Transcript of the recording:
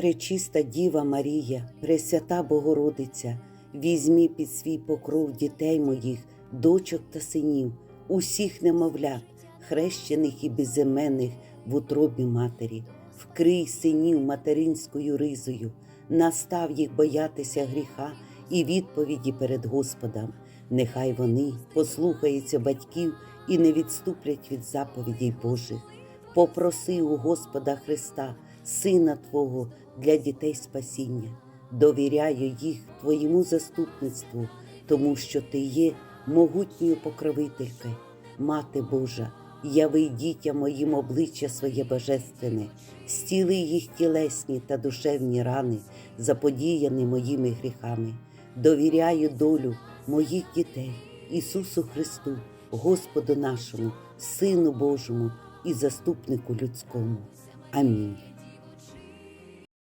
Пречиста Діва Марія, Пресвята Богородиця, візьмі під свій покров дітей моїх, дочок та синів, усіх немовлят, хрещених і безіменних в утробі матері, вкрий синів материнською ризою, настав їх боятися гріха і відповіді перед Господом. Нехай вони послухаються батьків і не відступлять від заповідей Божих. Попроси у Господа Христа, Сина Твого, для дітей спасіння. Довіряю їх Твоєму заступництву, тому що Ти є могутньою покровителькою, Мати Божа, яви дітям моїм обличчя своє божественне, стіли їх тілесні та душевні рани, заподіяні моїми гріхами. Довіряю долю моїх дітей, Ісусу Христу, Господу нашому, Сину Божому і заступнику людському. Амінь.